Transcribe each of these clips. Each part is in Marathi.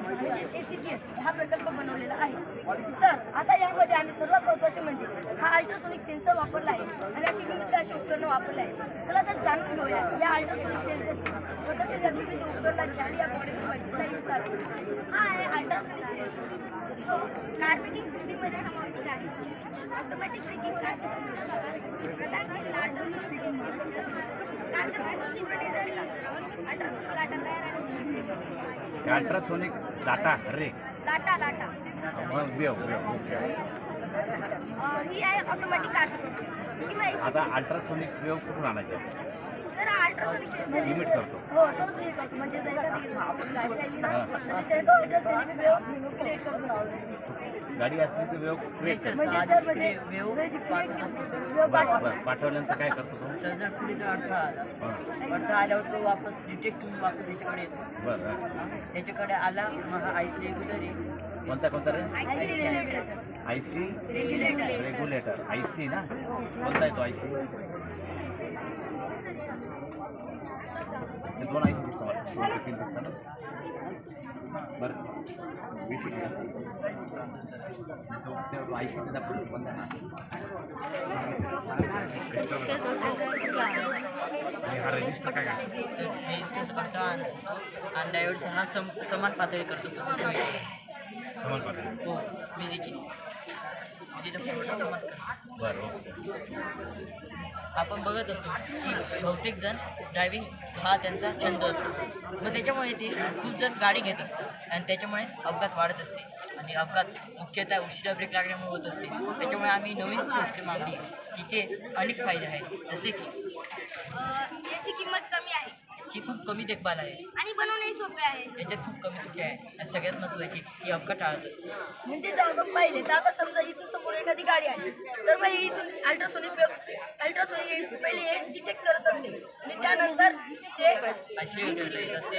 म्हणजे ए सी पी एस हा प्रकल्प बनवलेला आहे. तर आता यामध्ये आम्ही सर्वात महत्त्वाचे म्हणजे हा अल्ट्रासोनिक सेन्सर वापरला आहे आणि अशी विविध अशी उपकरणं वापरली आहेत. चला तर जाणून घेऊया या अल्ट्रासोनिक सेन्सरची व तसेच या विविध उपकरणाची आणि या प्रकल्पाची साईनुसार हा आहे अल्ट्रासोनिक सेन्सर जो कार ब्रेकिंग सिस्टीममध्ये समाविष्ट आहे. ऑटोमॅटिक ब्रेकिंग कारच्या भागात प्रदान केलेला अल्ट्रासोनिक अल्ट्रासोनिक डाटा अरे. लाटा लाटा. वेव वेव ओके अं, ही आहे ऑटोमॅटिक कार किंवा आता अल्ट्रासोनिक वेव कुठून आणायचं? हा अल्ट्रासोनिक लिमिट करतो. हो तोच हे करतो म्हणजे जर एखादी आपण गाडी आली ना तर त्याचा अल्ट्रासोनिक वेव्ह क्रिएट करतो गाडी असली तर वेव क्रिएट करतो. म्हणजे सर म्हणजे वेव्ह बरं पाठवल्यानंतर काय करतो तो? सर जर पुढे जर अडथळा आला हां. अडथळा आल्यावर तो वापस डिटेक्ट होऊन वापस याच्याकडे येतो. बरं. याच्याकडे आला मग हा आयसी रेग्युलर आहे. कोणता कोणता रे? Regulator I C regulator regulator I C ना? कोणता आहे तो आय सी दोन दिसतं मला. दोन ते तीन दिसतं ना? बरं. बेसिक तो आय सी दाखवतो कोणता आणि हा रजिस्टर काय डायोड्स हा सम समान पातळी करतो सोसायटी समान पाठवलं हो विजेची विजेचा समान करतो. बरं ओके. आपण बघत असतो. की बहुतेक जण ड्रायव्हिंग हा त्यांचा छंद असतो. मग त्याच्यामुळे ते खूप जण गाडी घेत असतात. आणि त्याच्यामुळे अपघात वाढत असते. आणि अपघात मुख्यतः उशिरा ब्रेक लागल्यामुळे होत असते. त्याच्यामुळे आम्ही नवीन सिस्टम आणली. तिथे अनेक फायदे आहेत. जसे की याची याची खूप कमी देखभाल आहे. आणि बनवणेही सोपे आहे. याच्यात खूप कमी त्रुटी आहे. आणि सगळ्यात महत्त्वाची ही अपघात टाळत असते. म्हणजे जर आपण पाहिले तर आता समजा इथून समोर एखादी गाडी आली तर मग ही इथून अल्ट्रासोनिक अल्ट्रासोनिक पहिले हे डिटेक्ट करत असते. आणि त्यानंतर ते अशी येत असते.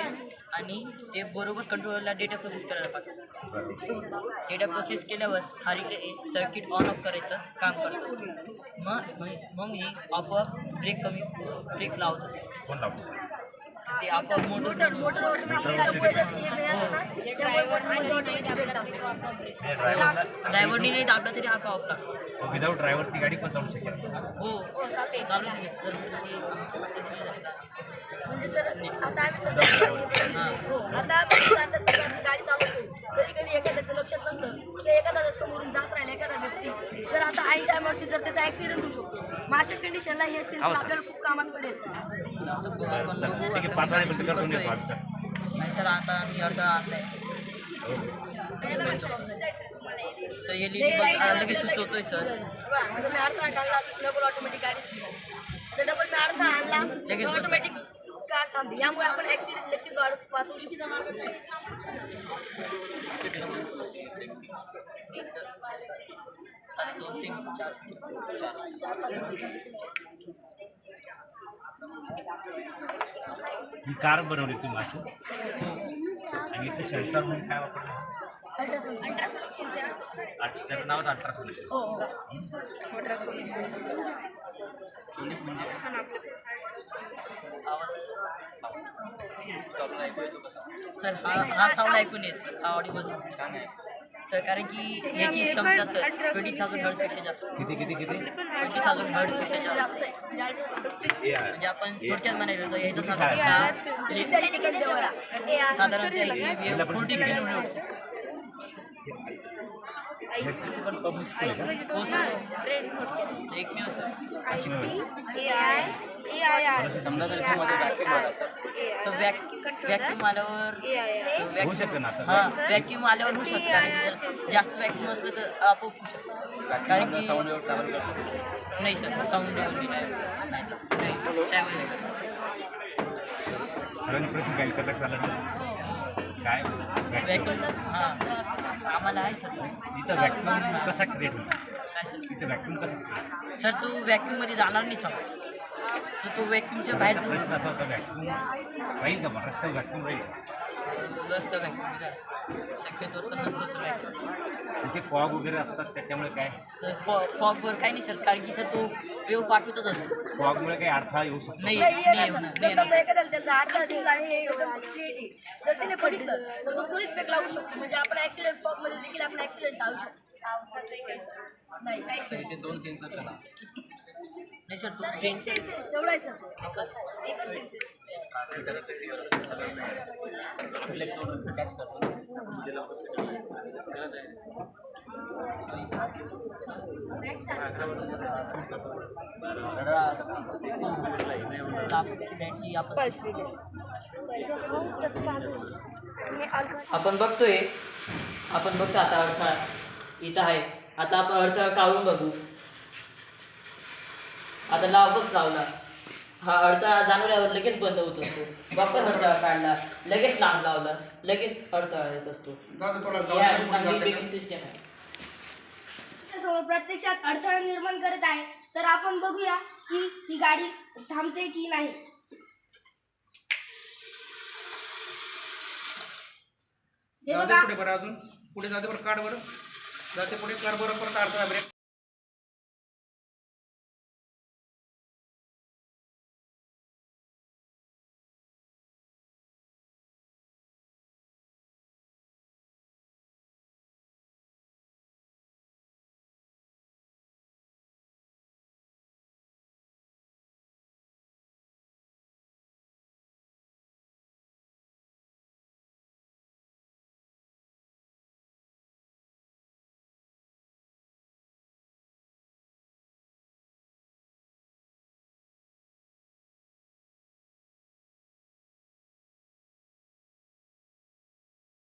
आणि ते बरोबर कंट्रोलरला डेटा प्रोसेस करायला पाठवत डेटा प्रोसेस केल्यावर हा रिले सर्किट ऑन ऑफ करायचं काम करत असतो. मग मग- मग ही आपोआप ब्रेक कमी ब्रेक लावत असते. ते आपोआप मोटर मोटर ड्रायव्हरला ड्रायव्हरनी नाही दाबला तरी आपोआप लागतो विदाऊट ड्रायव्हरची गाडी पण चालू शकेल हो चालू शकेल जर. म्हणजे सर आता आम्ही सध्या हो. आता आम्ही आता गाडी चालवतो कधी कधी एखाद्याचं लक्षात नसतं किंवा एखादा समोरून जात राहिला एखादा व्यक्ती. जर आता आई टायमावरती जर त्याचा ऍक्सिडेंट होऊ शकतो. मग अशा कंडिशनला हे सेन्सर आपल्याला खूप कामात पडेल. तर बघू आपण बघू ठीक आहे आता पाच गाडी वाजेपर्यंत सुरू करतो मी करतोय. कॉल सर नाही सर आता आम्ही अडथळा आणलाय सर एल ई डी लगेच सुचवतोय सर आता मी अर्धा आणला डबल ऑटोमॅटिक गाडी तर डबल मी अर्धा आणला लगेच ऑटोमॅटिक कार थांबली यामुळे आपण ऍक्सिडेंट नक्कीच वाढ- वाचवू शकतो साडे दोन तीन चार ही कार बनवली तुम्ही अशी आणि इथे सेन्सर म्हणून काय वापरलं? त्याचं नावच अल्ट्रासोनिक हो हो. सर हा हा साऊंड ऐकून येत. सर हा ऑडिओ साऊंड सर कारण की याची क्षमता सर ट्वेंटी थाउजंड हर्डपेक्षा जास्त. किती किती किती? ट्वेंटी थाउजंड हर्डपेक्षा जास्त. म्हणजे आपण थोडक्यात म्हणायला तर याचं साधारणतः साधारण त्याची फोर्टी किलोमीटर एकमेव सर अशी समजा जर तुम्हाला मध्ये आला तर वॅक्यूम आल्यावर होऊ हां वॅक्यूम आल्यावर होऊ शकतं कारण की जर जास्त वॅक्यूम असलं तर आपोआप होऊ शकतं सर कारण की साऊंड वेव्ह ट्रॅव्हल करतो नाही सर साऊंड लेवल नाही नाही नाही करत. काय हां आम्हाला आहे सर. इथं व्हॅक्युम कसा क्रिएट होतो? काय सर इथं व्हॅक्युम कसा? सर तू जाणार नाही सांग सर तो वॅक्यूमच्या बाहेर तू प्रश्न असा होता व्हॅक्युम राहील का रस्त्यावर व्हॅक्युम राहील. शक्यतो तर नसतो सर इथे फॉग वगैरे असतात त्याच्यामुळे काय? फॉ फॉगवर काही नाही सर कारण की सर तो वेव पाठवतच असतो. फॉगमुळे काही अडथळा येऊ शकतो. नाही जर त्याने बघितलं तर तो त्वरित ब्रेक लावू शकतो. म्हणजे आपण ऍक्सिडेंट फॉगमध्ये देखील आपण ऍक्सिडेंट टाळू शकतो. नाही नाही. इथे दोन सेन्सर नाही सर तो एक सेन्स सेन्सेस तेवढा आहे सर एकच बॅटची आपण आपण बघतोय आपण बघतो आता अडथळा इथं आहे. आता आपण अडथळा काढून बघू. आता लावच लावला हा अडथळा जाणवल्यावर लगेच बंद होत असतो. वापर अडथळा काढला लगेच लांब लावला लगेच अडथळा येत असतो. सिस्टम आहे. समोर प्रत्यक्षात अडथळा निर्माण करत आहे. तर आपण बघूया की ही गाडी थांबते की नाही. हे बघा. पुढे बरं अजून. पुढे जाते बरं काढ बरं. जाते पुढे कर बरं परत अडथळा ब्रेक